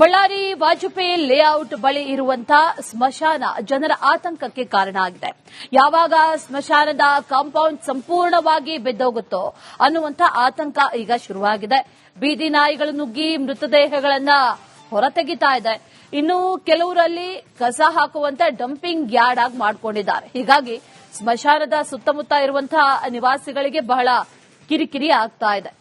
Ballari Vajpayee layout ಬಳಿ ಇರುವಂತಹ ಸ್ಮಶಾನ ಜನರ ಆತಂಕಕ್ಕೆ ಕಾರಣ ಆಗಿದೆ. ಯಾವಾಗ ಸ್ಮಶಾನದ ಕಾಂಪೌಂಡ್ ಸಂಪೂರ್ಣವಾಗಿ ಬಿದ್ದೋಗುತ್ತೋ ಅನ್ನುವಂತ ಆತಂಕ ಈಗ ಶುರುವಾಗಿದೆ. ಬೀದಿ ನಾಯಿಗಳು ನುಗ್ಗಿ ಮೃತದೇಹಗಳನ್ನ ಹೊರತೆಗಿತಾ ಇದೆ. ಇನ್ನು ಕೆಲವರಲ್ಲಿ ಕಸ ಹಾಕುವಂತ ಡಂಪಿಂಗ್ ಯಾರ್ಡ್ ಆಗಿ ಮಾಡಿಕೊಂಡಿದ್ದಾರೆ. ಹೀಗಾಗಿ ಸ್ಮಶಾನದ ಸುತ್ತಮುತ್ತ ಇರುವಂತಹ ನಿವಾಸಿಗಳಿಗೆ ಬಹಳ ಕಿರಿಕಿರಿ ಆಗ್ತಾ ಇದೆ.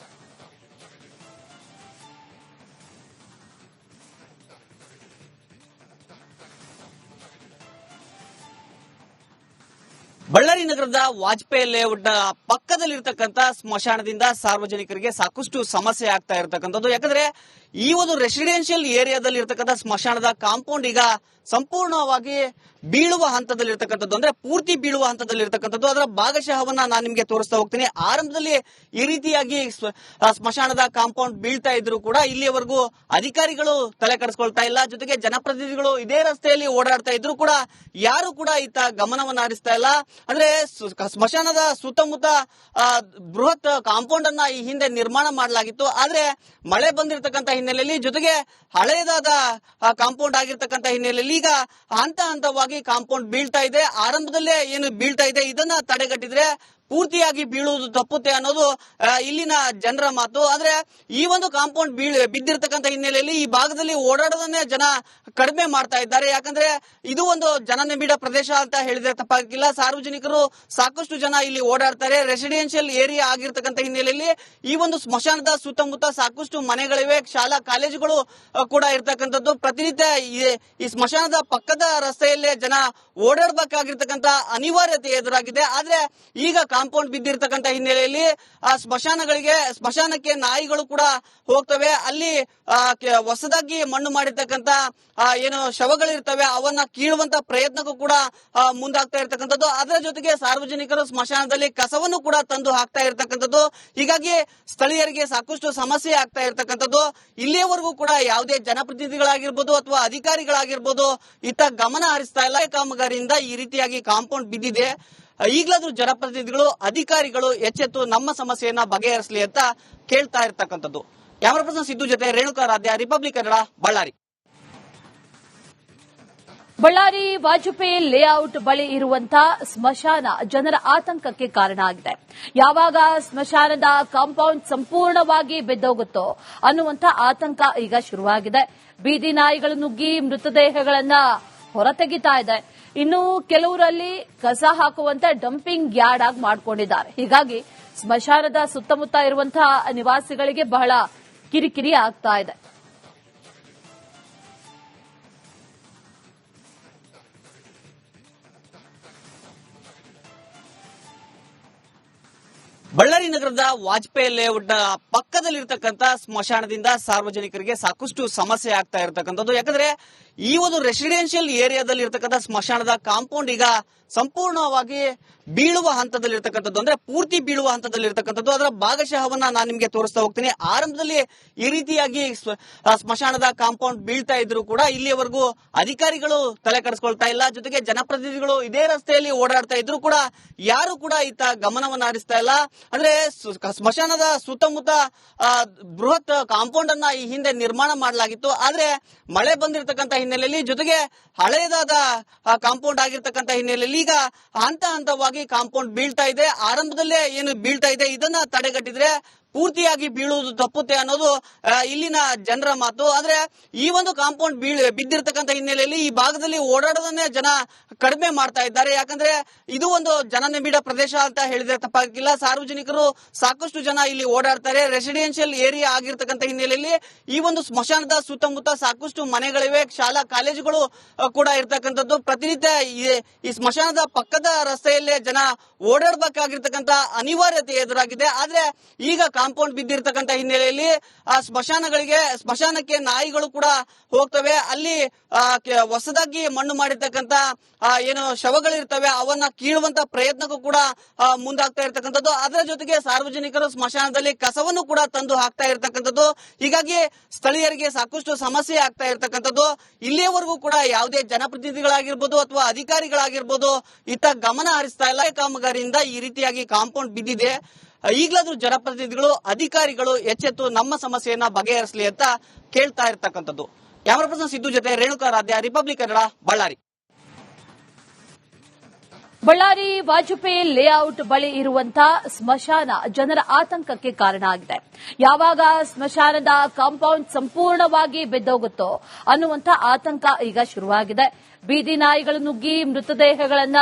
ಬಳ್ಳಾರಿ ನಗರದ ವಾಜಪೇಯಿ ಲೇಔಟ್ ಪಕ್ಕದಲ್ಲಿರ್ತಕ್ಕಂಥ ಸ್ಮಶಾನದಿಂದ ಸಾರ್ವಜನಿಕರಿಗೆ ಸಾಕಷ್ಟು ಸಮಸ್ಯೆ ಆಗ್ತಾ ಇರತಕ್ಕಂಥದ್ದು. ಯಾಕಂದ್ರೆ ಈ ಒಂದು ರೆಸಿಡೆನ್ಷಿಯಲ್ ಏರಿಯಾದಲ್ಲಿ ಇರತಕ್ಕಂತ ಸ್ಮಶಾನದ ಕಾಂಪೌಂಡ್ ಈಗ ಸಂಪೂರ್ಣವಾಗಿ ಬೀಳುವ ಹಂತದಲ್ಲಿರ್ತಕ್ಕಂಥದ್ದು ಅಂದ್ರೆ ಪೂರ್ತಿ ಬೀಳುವ ಹಂತದಲ್ಲಿರ್ತಕ್ಕಂಥದ್ದು ಅದರ ಭಾಗಶಃವನ್ನ ನಾನು ನಿಮಗೆ ತೋರಿಸ್ತಾ ಹೋಗ್ತೀನಿ. ಆರಂಭದಲ್ಲಿ ಈ ರೀತಿಯಾಗಿ ಸ್ಮಶಾನದ ಕಾಂಪೌಂಡ್ ಬೀಳ್ತಾ ಇದ್ರು ಕೂಡ ಇಲ್ಲಿಯವರೆಗೂ ಅಧಿಕಾರಿಗಳು ತಲೆ ಕಡಿಸ್ಕೊಳ್ತಾ ಇಲ್ಲ. ಜೊತೆಗೆ ಜನಪ್ರತಿನಿಧಿಗಳು ಇದೇ ರಸ್ತೆಯಲ್ಲಿ ಓಡಾಡ್ತಾ ಇದ್ರು ಕೂಡ ಯಾರು ಕೂಡ ಇತ್ತ ಗಮನವನ್ನ ಹರಿಸ್ತಾ ಇಲ್ಲ. ಅಂದ್ರೆ ಸ್ಮಶಾನದ ಸುತ್ತಮುತ್ತ ಬೃಹತ್ ಕಾಂಪೌಂಡ್ ಅನ್ನ ಈ ಹಿಂದೆ ನಿರ್ಮಾಣ ಮಾಡಲಾಗಿತ್ತು. ಆದ್ರೆ ಮಳೆ ಬಂದಿರತಕ್ಕಂತ ಹಿನ್ನೆಲೆಯಲ್ಲಿ ಜೊತೆಗೆ ಹಳೆಯದಾದ ಕಾಂಪೌಂಡ್ ಆಗಿರ್ತಕ್ಕಂತ ಹಿನ್ನೆಲೆಯಲ್ಲಿ ಈಗ ಹಂತ ಹಂತವಾಗಿ ಕಾಂಪೌಂಡ್ ಬೀಳ್ತಾ ಇದೆ. ಆರಂಭದಲ್ಲೇ ಏನು ಬೀಳ್ತಾ ಇದೆ, ಇದನ್ನ ತಡೆಗಟ್ಟಿದ್ರೆ ಪೂರ್ತಿಯಾಗಿ ಬೀಳುವುದು ತಪ್ಪುತ್ತೆ ಅನ್ನೋದು ಇಲ್ಲಿನ ಜನರ ಮಾತು. ಆದ್ರೆ ಈ ಒಂದು ಕಾಂಪೌಂಡ್ ಬೀಳ್, ಬಿದ್ದಿರ್ತಕ್ಕಂಥ ಹಿನ್ನೆಲೆಯಲ್ಲಿ ಈ ಭಾಗದಲ್ಲಿ ಓಡಾಡೋದನ್ನೇ ಜನ ಕಡಿಮೆ ಮಾಡ್ತಾ ಇದ್ದಾರೆ. ಯಾಕಂದ್ರೆ ಇದು ಒಂದು ಜನನಿಬಿಡ ಪ್ರದೇಶ ಅಂತ ಹೇಳಿದ್ರೆ ತಪ್ಪಾಗಿಲ್ಲ. ಸಾರ್ವಜನಿಕರು ಸಾಕಷ್ಟು ಜನ ಇಲ್ಲಿ ಓಡಾಡ್ತಾರೆ. ರೆಸಿಡೆನ್ಷಿಯಲ್ ಏರಿಯಾ ಆಗಿರ್ತಕ್ಕಂಥ ಹಿನ್ನೆಲೆಯಲ್ಲಿ ಈ ಒಂದು ಸ್ಮಶಾನದ ಸುತ್ತಮುತ್ತ ಸಾಕಷ್ಟು ಮನೆಗಳಿವೆ. ಶಾಲಾ ಕಾಲೇಜುಗಳು ಕೂಡ ಇರ್ತಕ್ಕಂಥದ್ದು. ಪ್ರತಿನಿತ್ಯ ಈ- ಈ ಸ್ಮಶಾನದ ಪಕ್ಕದ ರಸ್ತೆಯಲ್ಲೇ ಜನ ಓಡಾಡಬೇಕಾಗಿರ್ತಕ್ಕಂಥ ಅನಿವಾರ್ಯತೆ ಎದುರಾಗಿದೆ. ಆದ್ರೆ ಈಗ ಕಾಂಪೌಂಡ್ ಬಿದ್ದಿರ್ತಕ್ಕಂಥ ಹಿನ್ನೆಲೆಯಲ್ಲಿ, ಆ, ಸ್ಮಶಾನಗಳಿಗೆ, ಸ್ಮಶಾನಕ್ಕೆ ನಾಯಿಗಳು ಕೂಡ ಹೋಗ್ತವೆ. ಅಲ್ಲಿ ಹೊಸದಾಗಿ ಮಣ್ಣು ಮಾಡಿರ್ತಕ್ಕಂತ ಏನು ಶವಗಳಿರ್ತವೆ, ಅವನ್ನ ಕೀಳುವಂತ ಪ್ರಯತ್ನಕ್ಕೂ ಕೂಡ ಮುಂದಾಗ್ತಾ ಇರ್ತಕ್ಕಂಥದ್ದು. ಅದರ ಜೊತೆಗೆ ಸಾರ್ವಜನಿಕರು ಸ್ಮಶಾನದಲ್ಲಿ ಕಸವನ್ನು ಕೂಡ ತಂದು ಹಾಕ್ತಾ ಇರ್ತಕ್ಕಂಥದ್ದು. ಹೀಗಾಗಿ ಸ್ಥಳೀಯರಿಗೆ ಸಾಕಷ್ಟು ಸಮಸ್ಯೆ ಆಗ್ತಾ ಇರತಕ್ಕಂಥದ್ದು. ಇಲ್ಲಿಯವರೆಗೂ ಕೂಡ ಯಾವುದೇ ಜನಪ್ರತಿನಿಧಿಗಳಾಗಿರ್ಬೋದು ಅಥವಾ ಅಧಿಕಾರಿಗಳಾಗಿರ್ಬೋದು, ಇತ್ತ ಗಮನ ಹರಿಸ್ತಾ ಇಲ್ಲ. ಕಾಮಗಾರಿಯಿಂದ ಈ ರೀತಿಯಾಗಿ ಕಾಂಪೌಂಡ್ ಬಿದ್ದಿದೆ. ಈಗಲಾದ್ರೂ ಜನಪ್ರತಿನಿಧಿಗಳು ಅಧಿಕಾರಿಗಳು ಎಚ್ಚೆತ್ತು ನಮ್ಮ ಸಮಸ್ಯೆಯನ್ನ ಬಗೆಹರಿಸಲಿ ಅಂತ ಕೇಳ್ತಾ ಇರ್ತಕ್ಕಂಥದ್ದು. ಕ್ಯಾಮರಾ ಪರ್ಸನ್ ಸಿದ್ದು ಜೊತೆ Renukaradhya republic Kannada Ballari Ballari Vajpayee layout ಬಳಿ ಇರುವಂತ ಸ್ಮಶಾನ ಜನರ ಆತಂಕಕ್ಕೆ ಕಾರಣ ಆಗಿದೆ. ಯಾವಾಗ ಸ್ಮಶಾನದ ಕಾಂಪೌಂಡ್ ಸಂಪೂರ್ಣವಾಗಿ ಬೆದ್ದೋಗುತ್ತೋ ಅನ್ನುವಂತ ಆತಂಕ ಈಗ ಶುರುವಾಗಿದೆ. ಬೀದಿ ನಾಯಿಗಳು ನುಗ್ಗಿ ಮೃತದೇಹಗಳನ್ನ ಹೊರತೆಗಿತಾ ಇದೆ. ಇನ್ನು ಕೆಲವರಲ್ಲಿ ಕಸ ಹಾಕುವಂತ ಡಂಪಿಂಗ್ ಯಾರ್ಡ್ ಆಗಿ ಮಾಡ್ಕೊಂಡಿದ್ದಾರೆ. ಹೀಗಾಗಿ ಸ್ಮಶಾನದ ಸುತ್ತಮುತ್ತ ಇರುವಂತಹ ನಿವಾಸಿಗಳಿಗೆ ಬಹಳ ಕಿರಿಕಿರಿ ಆಗ್ತಾ ಇದೆ. ಬಳ್ಳಾರಿ ನಗರದ ವಾಜಪೇಯಿ ಲೇಔಟ್ ಪಕ್ಕದಲ್ಲಿರ್ತಕ್ಕಂಥ ಸ್ಮಶಾನದಿಂದ ಸಾರ್ವಜನಿಕರಿಗೆ ಸಾಕಷ್ಟು ಸಮಸ್ಯೆ ಆಗ್ತಾ ಇರತಕ್ಕಂಥದ್ದು. ಯಾಕಂದ್ರೆ ಈ ಒಂದು ರೆಸಿಡೆನ್ಷಿಯಲ್ ಏರಿಯಾದಲ್ಲಿ ಇರ್ತಕ್ಕಂಥ ಸ್ಮಶಾನದ ಕಾಂಪೌಂಡ್ ಈಗ ಸಂಪೂರ್ಣವಾಗಿ ಬೀಳುವ ಹಂತದಲ್ಲಿರ್ತಕ್ಕಂಥದ್ದು. ಅಂದ್ರೆ ಪೂರ್ತಿ ಬೀಳುವ ಹಂತದಲ್ಲಿರ್ತಕ್ಕಂಥದ್ದು. ಅದರ ಭಾಗಶಃವನ್ನ ನಾನು ನಿಮಗೆ ತೋರಿಸ್ತಾ ಹೋಗ್ತೀನಿ. ಆರಂಭದಲ್ಲಿ ಈ ರೀತಿಯಾಗಿ ಸ್ಮಶಾನದ ಕಾಂಪೌಂಡ್ ಬೀಳ್ತಾ ಇದ್ರು ಕೂಡ ಇಲ್ಲಿಯವರೆಗೂ ಅಧಿಕಾರಿಗಳು ತಲೆ ಕೆಡಿಸ್ಕೊಳ್ತಾ ಇಲ್ಲ. ಜೊತೆಗೆ ಜನಪ್ರತಿನಿಧಿಗಳು ಇದೇ ರಸ್ತೆಯಲ್ಲಿ ಓಡಾಡ್ತಾ ಇದ್ರು ಕೂಡ ಯಾರು ಕೂಡ ಇತ್ತ ಗಮನವನ್ನ ಹರಿಸ್ತಾ ಇಲ್ಲ. ಅಂದ್ರೆ ಸ್ಮಶಾನದ ಸುತ್ತಮುತ್ತ ಬೃಹತ್ ಕಾಂಪೌಂಡ್ ಅನ್ನ ಈ ಹಿಂದೆ ನಿರ್ಮಾಣ ಮಾಡಲಾಗಿತ್ತು. ಆದ್ರೆ ಮಳೆ ಬಂದಿರತಕ್ಕಂತ ಹಿನ್ನೆಲೆಯಲ್ಲಿ ಜೊತೆಗೆ ಹಳೆಯದಾದ ಕಾಂಪೌಂಡ್ ಆಗಿರ್ತಕ್ಕಂತ ಹಿನ್ನೆಲೆಯಲ್ಲಿ ಈಗ ಹಂತ ಹಂತವಾಗಿ ಕಾಂಪೌಂಡ್ ಬೀಳ್ತಾ ಇದೆ. ಆರಂಭದಲ್ಲೇ ಏನು ಬೀಳ್ತಾ ಇದೆ, ಇದನ್ನ ತಡೆಗಟ್ಟಿದ್ರೆ ಪೂರ್ತಿಯಾಗಿ ಬೀಳುವುದು ತಪ್ಪುತ್ತೆ ಅನ್ನೋದು ಇಲ್ಲಿನ ಜನರ ಮಾತು. ಆದ್ರೆ ಈ ಒಂದು ಕಾಂಪೌಂಡ್ ಬೀಳ್, ಬಿದ್ದಿರ್ತಕ್ಕಂಥ ಹಿನ್ನೆಲೆಯಲ್ಲಿ ಈ ಭಾಗದಲ್ಲಿ ಓಡಾಡೋದನ್ನೇ ಜನ ಕಡಿಮೆ ಮಾಡ್ತಾ ಇದ್ದಾರೆ. ಯಾಕಂದ್ರೆ ಇದು ಒಂದು ಜನನಿಬಿಡ ಪ್ರದೇಶ ಅಂತ ಹೇಳಿದ್ರೆ ತಪ್ಪಾಗಿಲ್ಲ. ಸಾರ್ವಜನಿಕರು ಸಾಕಷ್ಟು ಜನ ಇಲ್ಲಿ ಓಡಾಡ್ತಾರೆ. ರೆಸಿಡೆನ್ಷಿಯಲ್ ಏರಿಯಾ ಆಗಿರ್ತಕ್ಕಂಥ ಹಿನ್ನೆಲೆಯಲ್ಲಿ ಈ ಒಂದು ಸ್ಮಶಾನದ ಸುತ್ತಮುತ್ತ ಸಾಕಷ್ಟು ಮನೆಗಳಿವೆ. ಶಾಲಾ ಕಾಲೇಜುಗಳು ಕೂಡ ಇರ್ತಕ್ಕಂಥದ್ದು. ಪ್ರತಿನಿತ್ಯ ಈ- ಈ ಸ್ಮಶಾನದ ಪಕ್ಕದ ರಸ್ತೆಯಲ್ಲೇ ಜನ ಓಡಾಡಬೇಕಾಗಿರ್ತಕ್ಕಂಥ ಅನಿವಾರ್ಯತೆ ಎದುರಾಗಿದೆ. ಆದ್ರೆ ಈಗ ಕಾಂಪೌಂಡ್ ಬಿದ್ದಿರ್ತಕ್ಕಂತ ಹಿನ್ನೆಲೆಯಲ್ಲಿ, ಆ ಸ್ಮಶಾನಗಳಿಗೆ, ಸ್ಮಶಾನಕ್ಕೆ ನಾಯಿಗಳು ಕೂಡ ಹೋಗ್ತವೆ. ಅಲ್ಲಿ ಹೊಸದಾಗಿ ಮಣ್ಣು ಮಾಡಿರ್ತಕ್ಕಂತ ಏನು ಶವಗಳಿರ್ತವೆ, ಅವನ್ನ ಕೀಳುವಂತ ಪ್ರಯತ್ನಕ್ಕೂ ಕೂಡ ಮುಂದಾಗ್ತಾ ಇರ್ತಕ್ಕಂಥದ್ದು. ಅದರ ಜೊತೆಗೆ ಸಾರ್ವಜನಿಕರು ಸ್ಮಶಾನದಲ್ಲಿ ಕಸವನ್ನು ಕೂಡ ತಂದು ಹಾಕ್ತಾ ಇರ್ತಕ್ಕಂಥದ್ದು. ಹೀಗಾಗಿ ಸ್ಥಳೀಯರಿಗೆ ಸಾಕಷ್ಟು ಸಮಸ್ಯೆ ಆಗ್ತಾ ಇರ್ತಕ್ಕಂಥದ್ದು. ಇಲ್ಲಿಯವರೆಗೂ ಕೂಡ ಯಾವುದೇ ಜನಪ್ರತಿನಿಧಿಗಳಾಗಿರ್ಬೋದು ಅಥವಾ ಅಧಿಕಾರಿಗಳಾಗಿರ್ಬೋದು, ಇತ್ತ ಗಮನ ಹರಿಸ್ತಾ ಇಲ್ಲ. ಕಾಮಗಾರಿಯಿಂದ ಈ ರೀತಿಯಾಗಿ ಕಾಂಪೌಂಡ್ ಬಿದ್ದಿದೆ. ಈಗಲಾದ್ರೂ ಜನಪ್ರತಿನಿಧಿಗಳು, ಅಧಿಕಾರಿಗಳು ಎಚ್ಚೆತ್ತು ನಮ್ಮ ಸಮಸ್ಯೆಯನ್ನ ಬಗೆಹರಿಸಲಿ ಅಂತ ಕೇಳ್ತಾ ಇರ್ತಕ್ಕಂಥದ್ದು. ಕ್ಯಾಮರಾ ಪರ್ಸನ್ ಸಿದ್ದು ಜೊತೆ ರೇಣುಕಾರಾಧ್ಯ ರಿಪಬ್ಲಿಕ್ ಕನ್ನಡ ಬಳ್ಳಾರಿ ಬಳ್ಳಾರಿ ವಾಜಪೇಯಿ ಲೇಔಟ್ ಬಳಿ ಇರುವಂತಹ ಸ್ಮಶಾನ ಜನರ ಆತಂಕಕ್ಕೆ ಕಾರಣ ಆಗಿದೆ. ಯಾವಾಗ ಸ್ಮಶಾನದ ಕಾಂಪೌಂಡ್ ಸಂಪೂರ್ಣವಾಗಿ ಬೆದ್ದೋಗುತ್ತೋ ಅನ್ನುವಂತ ಆತಂಕ ಈಗ ಶುರುವಾಗಿದೆ. ಬೀದಿ ನಾಯಿಗಳು ನುಗ್ಗಿ ಮೃತದೇಹಗಳನ್ನ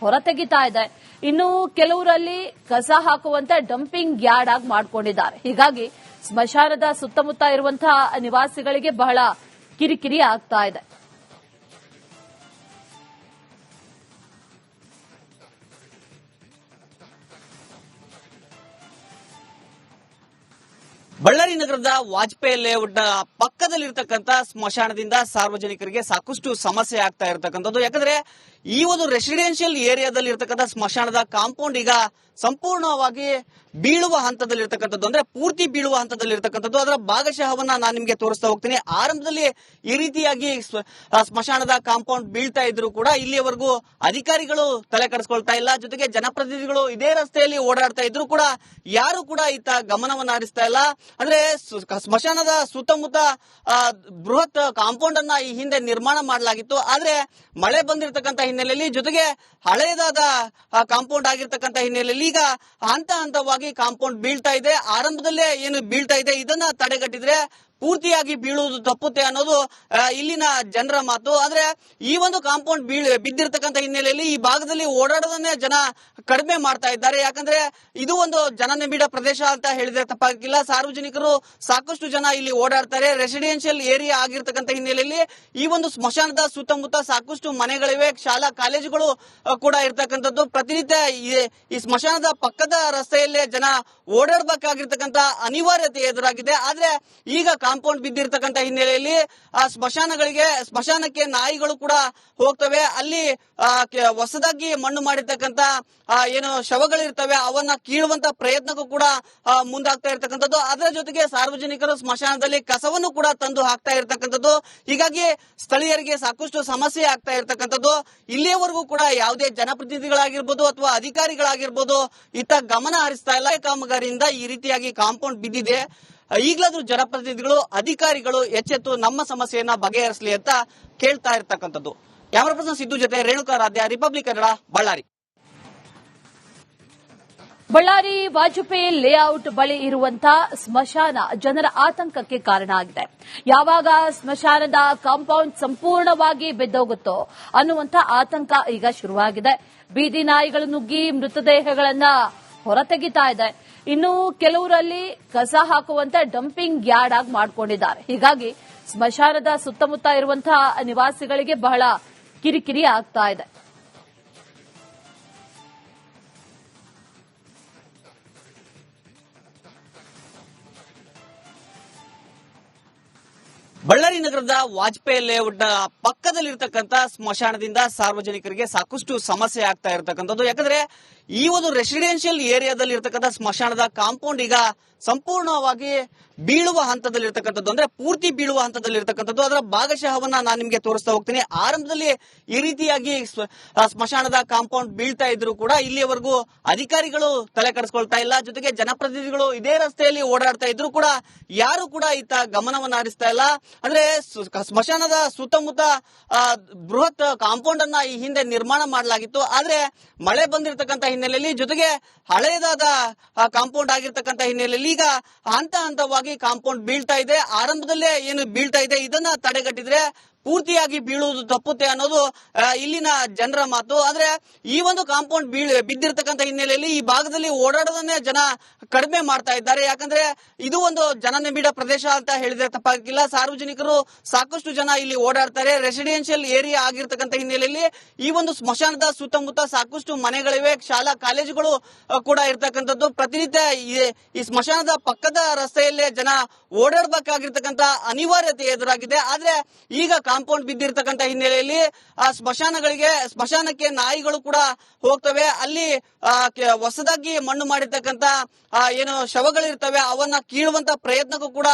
ಹೊರತೆಗಿತಾ ಇದೆ. ಇನ್ನು ಕೆಲವರಲ್ಲಿ ಕಸ ಹಾಕುವಂತ ಡಂಪಿಂಗ್ ಯಾರ್ಡ್ ಆಗಿ ಮಾಡ್ಕೊಂಡಿದ್ದಾರೆ. ಹೀಗಾಗಿ ಸ್ಮಶಾನದ ಸುತ್ತಮುತ್ತ ಇರುವಂತಹ ನಿವಾಸಿಗಳಿಗೆ ಬಹಳ ಕಿರಿಕಿರಿ ಆಗ್ತಾ ಇದೆ. ಬಳ್ಳಾರಿ ನಗರದ ವಾಜಪೇಯಿ ಲೇಔಟ್ ಪಕ್ಕದಲ್ಲಿರ್ತಕ್ಕಂಥ ಸ್ಮಶಾನದಿಂದ ಸಾರ್ವಜನಿಕರಿಗೆ ಸಾಕಷ್ಟು ಸಮಸ್ಯೆ ಆಗ್ತಾ ಇರತಕ್ಕಂಥದ್ದು. ಯಾಕಂದ್ರೆ ಈ ಒಂದು ರೆಸಿಡೆನ್ಷಿಯಲ್ ಏರಿಯಾದಲ್ಲಿ ಇರ್ತಕ್ಕಂಥ ಸ್ಮಶಾನದ ಕಾಂಪೌಂಡ್ ಈಗ ಸಂಪೂರ್ಣವಾಗಿ ಬೀಳುವ ಹಂತದಲ್ಲಿರ್ತಕ್ಕಂಥದ್ದು. ಅಂದ್ರೆ ಪೂರ್ತಿ ಬೀಳುವ ಹಂತದಲ್ಲಿರ್ತಕ್ಕಂಥದ್ದು. ಅದರ ಭಾಗಶಃವನ್ನ ನಾನು ನಿಮಗೆ ತೋರಿಸ್ತಾ ಹೋಗ್ತೀನಿ. ಆರಂಭದಲ್ಲಿ ಈ ರೀತಿಯಾಗಿ ಸ್ಮಶಾನದ ಕಾಂಪೌಂಡ್ ಬೀಳ್ತಾ ಇದ್ರು ಕೂಡ ಇಲ್ಲಿಯವರೆಗೂ ಅಧಿಕಾರಿಗಳು ತಲೆ ಕೆಡಿಸ್ಕೊಳ್ತಾ ಇಲ್ಲ. ಜೊತೆಗೆ ಜನಪ್ರತಿನಿಧಿಗಳು ಇದೇ ರಸ್ತೆಯಲ್ಲಿ ಓಡಾಡ್ತಾ ಇದ್ರು ಕೂಡ ಯಾರು ಕೂಡ ಈತ ಗಮನವನ್ನ ಹರಿಸ್ತಾ ಇಲ್ಲ. ಅಂದ್ರೆ ಸ್ಮಶಾನದ ಸುತ್ತಮುತ್ತ ಬೃಹತ್ ಕಾಂಪೌಂಡ್ ಅನ್ನ ಈ ಹಿಂದೆ ನಿರ್ಮಾಣ ಮಾಡಲಾಗಿತ್ತು. ಆದ್ರೆ ಮಳೆ ಬಂದಿರತಕ್ಕಂತ ಹಿನ್ನೆಲೆಯಲ್ಲಿ ಜೊತೆಗೆ ಹಳೆಯದಾದ ಕಾಂಪೌಂಡ್ ಆಗಿರ್ತಕ್ಕಂತ ಹಿನ್ನೆಲೆಯಲ್ಲಿ ಈಗ ಹಂತ ಹಂತವಾಗಿ ಕಾಂಪೌಂಡ್ ಬೀಳ್ತಾ ಇದೆ. ಆರಂಭದಲ್ಲೇ ಏನು ಬೀಳ್ತಾ ಇದೆ, ಇದನ್ನ ತಡೆಗಟ್ಟಿದ್ರೆ ಪೂರ್ತಿಯಾಗಿ ಬೀಳುವುದು ತಪ್ಪುತ್ತೆ ಅನ್ನೋದು ಇಲ್ಲಿನ ಜನರ ಮಾತು. ಆದ್ರೆ ಈ ಒಂದು ಕಾಂಪೌಂಡ್ ಬೀಳ್ ಬಿದ್ದಿರತಕ್ಕಂತ ಹಿನ್ನೆಲೆಯಲ್ಲಿ ಈ ಭಾಗದಲ್ಲಿ ಓಡಾಡೋದನ್ನೇ ಜನ ಕಡಿಮೆ ಮಾಡ್ತಾ ಇದ್ದಾರೆ. ಯಾಕಂದ್ರೆ ಇದು ಒಂದು ಜನನಿಬಿಡ ಪ್ರದೇಶ ಅಂತ ಹೇಳಿದ್ರೆ ತಪ್ಪಾಗಿಲ್ಲ. ಸಾರ್ವಜನಿಕರು ಸಾಕಷ್ಟು ಜನ ಇಲ್ಲಿ ಓಡಾಡ್ತಾರೆ. ರೆಸಿಡೆನ್ಷಿಯಲ್ ಏರಿಯಾ ಆಗಿರ್ತಕ್ಕಂಥ ಹಿನ್ನೆಲೆಯಲ್ಲಿ ಈ ಒಂದು ಸ್ಮಶಾನದ ಸುತ್ತಮುತ್ತ ಸಾಕಷ್ಟು ಮನೆಗಳಿವೆ. ಶಾಲಾ ಕಾಲೇಜುಗಳು ಕೂಡ ಇರ್ತಕ್ಕಂಥದ್ದು. ಪ್ರತಿನಿತ್ಯ ಈ- ಸ್ಮಶಾನದ ಪಕ್ಕದ ರಸ್ತೆಯಲ್ಲೇ ಜನ ಓಡಾಡಬೇಕಾಗಿರ್ತಕ್ಕಂಥ ಅನಿವಾರ್ಯತೆ ಎದುರಾಗಿದೆ. ಆದ್ರೆ ಈಗ ಕಾಂಪೌಂಡ್ ಬಿದ್ದಿರ್ತಕ್ಕಂಥ ಹಿನ್ನೆಲೆಯಲ್ಲಿ, ಆ, ಸ್ಮಶಾನಗಳಿಗೆ, ಸ್ಮಶಾನಕ್ಕೆ ನಾಯಿಗಳು ಕೂಡ ಹೋಗ್ತವೆ. ಅಲ್ಲಿ ಹೊಸದಾಗಿ ಮಣ್ಣು ಮಾಡಿರ್ತಕ್ಕಂತ ಏನು ಶವಗಳಿರ್ತವೆ, ಅವನ್ನ ಕೀಳುವಂತ ಪ್ರಯತ್ನಕ್ಕೂ ಕೂಡ ಮುಂದಾಗ್ತಾ ಇರ್ತಕ್ಕಂಥದ್ದು. ಅದರ ಜೊತೆಗೆ ಸಾರ್ವಜನಿಕರು ಸ್ಮಶಾನದಲ್ಲಿ ಕಸವನ್ನು ಕೂಡ ತಂದು ಹಾಕ್ತಾ ಇರ್ತಕ್ಕಂಥದ್ದು. ಹೀಗಾಗಿ ಸ್ಥಳೀಯರಿಗೆ ಸಾಕಷ್ಟು ಸಮಸ್ಯೆ ಆಗ್ತಾ ಇರ್ತಕ್ಕಂಥದ್ದು. ಇಲ್ಲಿಯವರೆಗೂ ಕೂಡ ಯಾವುದೇ ಜನಪ್ರತಿನಿಧಿಗಳಾಗಿರ್ಬೋದು ಅಥವಾ ಅಧಿಕಾರಿಗಳಾಗಿರ್ಬೋದು, ಇತ್ತ ಗಮನ ಹರಿಸ್ತಾ ಇಲ್ಲ. ಕಾಮಗಾರಿಯಿಂದ ಈ ರೀತಿಯಾಗಿ ಕಾಂಪೌಂಡ್ ಬಿದ್ದಿದೆ. ಈಗಲಾದ್ರೂ ಜನಪ್ರತಿನಿಧಿಗಳು, ಅಧಿಕಾರಿಗಳು ಎಚ್ಚೆತ್ತು ನಮ್ಮ ಸಮಸ್ಯೆಯನ್ನ ಬಗೆಹರಿಸಲಿ ಅಂತ ಕೇಳ್ತಾ ಇರ್ತಕ್ಕಂಥದ್ದು. ಕ್ಯಾಮರಾ ಪರ್ಸನ್ ಸಿದ್ದು ಜೊತೆ Renukaradhya republic Kannada Ballari Ballari Vajpayee layout ಬಳಿ ಇರುವಂತಹ ಸ್ಮಶಾನ ಜನರ ಆತಂಕಕ್ಕೆ ಕಾರಣ ಆಗಿದೆ. ಯಾವಾಗ ಸ್ಮಶಾನದ ಕಾಂಪೌಂಡ್ ಸಂಪೂರ್ಣವಾಗಿ ಬೆದ್ದೋಗುತ್ತೋ ಅನ್ನುವಂತ ಆತಂಕ ಈಗ ಶುರುವಾಗಿದೆ. ಬೀದಿ ನಾಯಿಗಳು ನುಗ್ಗಿ ಮೃತದೇಹಗಳನ್ನ ಹೊರತೆಗಿತಾ ಇದೆ. ಇನ್ನು ಕೆಲವರಲ್ಲಿ ಕಸ ಹಾಕುವಂತ ಡಂಪಿಂಗ್ ಯಾರ್ಡ್ ಆಗಿ ಮಾಡಿಕೊಂಡಿದ್ದಾರೆ. ಹೀಗಾಗಿ ಸ್ಮಶಾನದ ಸುತ್ತಮುತ್ತ ಇರುವಂತಹ ನಿವಾಸಿಗಳಿಗೆ ಬಹಳ ಕಿರಿಕಿರಿ ಆಗ್ತಾ ಇದೆ. ಬಳ್ಳಾರಿ ನಗರದ ವಾಜಪೇಯಿ ಲೇಔಟ್ನ ಪಕ್ಕದಲ್ಲಿರ್ತಕ್ಕಂಥ ಸ್ಮಶಾನದಿಂದ ಸಾರ್ವಜನಿಕರಿಗೆ ಸಾಕಷ್ಟು ಸಮಸ್ಯೆ ಆಗ್ತಾ ಇರತಕ್ಕಂಥದ್ದು. ಯಾಕಂದ್ರೆ ಈ ಒಂದು ರೆಸಿಡೆನ್ಷಿಯಲ್ ಏರಿಯಾದಲ್ಲಿ ಇರತಕ್ಕಂತ ಸ್ಮಶಾನದ ಕಾಂಪೌಂಡ್ ಈಗ ಸಂಪೂರ್ಣವಾಗಿ ಬೀಳುವ ಹಂತದಲ್ಲಿ ಇರತಕ್ಕಂಥದ್ದು ಅಂದ್ರೆ ಪೂರ್ತಿ ಬೀಳುವ ಹಂತದಲ್ಲಿ ಇರತಕ್ಕಂಥದ್ದು ಅದರ ಭಾಗಶಃವನ್ನ ನಾನು ನಿಮಗೆ ತೋರಿಸ್ತಾ ಹೋಗ್ತೀನಿ. ಆರಂಭದಲ್ಲಿ ಈ ರೀತಿಯಾಗಿ ಸ್ಮಶಾನದ ಕಾಂಪೌಂಡ್ ಬೀಳ್ತಾ ಇದ್ರು ಕೂಡ ಇಲ್ಲಿಯವರೆಗೂ ಅಧಿಕಾರಿಗಳು ತಲೆ ಕೆಡಿಸ್ಕೊಳ್ತಾ ಇಲ್ಲ. ಜೊತೆಗೆ ಜನಪ್ರತಿನಿಧಿಗಳು ಇದೇ ರಸ್ತೆಯಲ್ಲಿ ಓಡಾಡ್ತಾ ಇದ್ರು ಕೂಡ ಯಾರು ಕೂಡ ಇತ್ತ ಗಮನವನ್ನ ಹರಿಸ್ತಾ ಇಲ್ಲ. ಅಂದ್ರೆ ಸ್ಮಶಾನದ ಸುತ್ತಮುತ್ತ ಬೃಹತ್ ಕಾಂಪೌಂಡ್ ಅನ್ನ ಈ ಹಿಂದೆ ನಿರ್ಮಾಣ ಮಾಡಲಾಗಿತ್ತು. ಆದ್ರೆ ಮಳೆ ಬಂದಿರತಕ್ಕಂತ ಹಿನ್ನೆಲೆಯಲ್ಲಿ ಜೊತೆಗೆ ಹಳೆಯದಾದ ಕಾಂಪೌಂಡ್ ಆಗಿರ್ತಕ್ಕಂತ ಹಿನ್ನೆಲೆಯಲ್ಲಿ ಈಗ ಹಂತ ಹಂತವಾಗಿ ಕಾಂಪೌಂಡ್ ಬೀಳ್ತಾ ಇದೆ. ಆರಂಭದಲ್ಲೇ ಏನು ಬೀಳ್ತಾ ಇದೆ, ಇದನ್ನ ತಡೆಗಟ್ಟಿದ್ರೆ ಪೂರ್ತಿಯಾಗಿ ಬೀಳುವುದು ತಪ್ಪುತ್ತೆ ಅನ್ನೋದು ಇಲ್ಲಿನ ಜನರ ಮಾತು. ಆದ್ರೆ ಈ ಒಂದು ಕಾಂಪೌಂಡ್ ಬೀಳ್ ಬಿದ್ದಿರತಕ್ಕಂತ ಹಿನ್ನೆಲೆಯಲ್ಲಿ ಈ ಭಾಗದಲ್ಲಿ ಓಡಾಡೋದನ್ನೇ ಜನ ಕಡಿಮೆ ಮಾಡ್ತಾ ಇದ್ದಾರೆ. ಯಾಕಂದ್ರೆ ಇದು ಒಂದು ಜನನಿಬಿಡ ಪ್ರದೇಶ ಅಂತ ಹೇಳಿದ್ರೆ ತಪ್ಪಾಗಿಲ್ಲ. ಸಾರ್ವಜನಿಕರು ಸಾಕಷ್ಟು ಜನ ಇಲ್ಲಿ ಓಡಾಡ್ತಾರೆ. ರೆಸಿಡೆನ್ಷಿಯಲ್ ಏರಿಯಾ ಆಗಿರ್ತಕ್ಕಂಥ ಹಿನ್ನೆಲೆಯಲ್ಲಿ ಈ ಒಂದು ಸ್ಮಶಾನದ ಸುತ್ತಮುತ್ತ ಸಾಕಷ್ಟು ಮನೆಗಳಿವೆ. ಶಾಲಾ ಕಾಲೇಜುಗಳು ಕೂಡ ಇರ್ತಕ್ಕಂಥದ್ದು. ಪ್ರತಿನಿತ್ಯ ಈ ಸ್ಮಶಾನದ ಪಕ್ಕದ ರಸ್ತೆಯಲ್ಲೇ ಜನ ಓಡಾಡಬೇಕಾಗಿರ್ತಕ್ಕಂಥ ಅನಿವಾರ್ಯತೆ ಎದುರಾಗಿದೆ. ಆದ್ರೆ ಈಗ ಕಾಂಪೌಂಡ್ ಬಿದ್ದಿರತಕ್ಕಂತ ಹಿನ್ನೆಲೆಯಲ್ಲಿ, ಆ ಸ್ಮಶಾನಗಳಿಗೆ, ಸ್ಮಶಾನಕ್ಕೆ ನಾಯಿಗಳು ಕೂಡ ಹೋಗ್ತವೆ. ಅಲ್ಲಿ ಹೊಸದಾಗಿ ಮಣ್ಣು ಮಾಡಿರ್ತಕ್ಕಂತ ಏನು ಶವಗಳಿರ್ತವೆ, ಅವನ್ನ ಕೀಳುವಂತ ಪ್ರಯತ್ನಕ್ಕೂ ಕೂಡ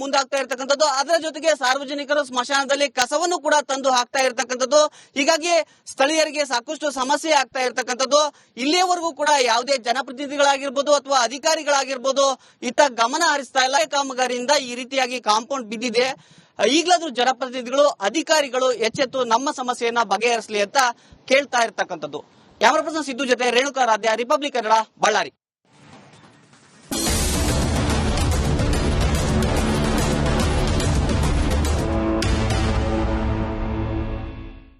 ಮುಂದಾಗ್ತಾ ಇರ್ತಕ್ಕಂಥದ್ದು. ಅದರ ಜೊತೆಗೆ ಸಾರ್ವಜನಿಕರು ಸ್ಮಶಾನದಲ್ಲಿ ಕಸವನ್ನು ಕೂಡ ತಂದು ಹಾಕ್ತಾ ಇರ್ತಕ್ಕಂಥದ್ದು. ಹೀಗಾಗಿ ಸ್ಥಳೀಯರಿಗೆ ಸಾಕಷ್ಟು ಸಮಸ್ಯೆ ಆಗ್ತಾ ಇರತಕ್ಕಂಥದ್ದು. ಇಲ್ಲಿಯವರೆಗೂ ಕೂಡ ಯಾವುದೇ ಜನಪ್ರತಿನಿಧಿಗಳಾಗಿರ್ಬೋದು ಅಥವಾ ಅಧಿಕಾರಿಗಳಾಗಿರ್ಬೋದು, ಇತ್ತ ಗಮನ ಹರಿಸ್ತಾ ಇಲ್ಲ. ಕಾಮಗಾರಿಯಿಂದ ಈ ರೀತಿಯಾಗಿ ಕಾಂಪೌಂಡ್ ಬಿದ್ದಿದೆ. ಈಗಲಾದ್ರೂ ಜನಪ್ರತಿನಿಧಿಗಳು, ಅಧಿಕಾರಿಗಳು ಎಚ್ಚೆತ್ತು ನಮ್ಮ ಸಮಸ್ಯೆಯನ್ನ ಬಗೆಹರಿಸಲಿ ಅಂತ ಕೇಳ್ತಾ ಇರ್ತಕ್ಕಂಥದ್ದು. ಕ್ಯಾಮರಾ ಪರ್ಸನ್ ಸಿದ್ದು ಜೊತೆ ರೇಣುಕಾ ರಾಧ್ಯ, ರಿಪಬ್ಲಿಕ್ ಕನ್ನಡ, ಬಳ್ಳಾರಿ.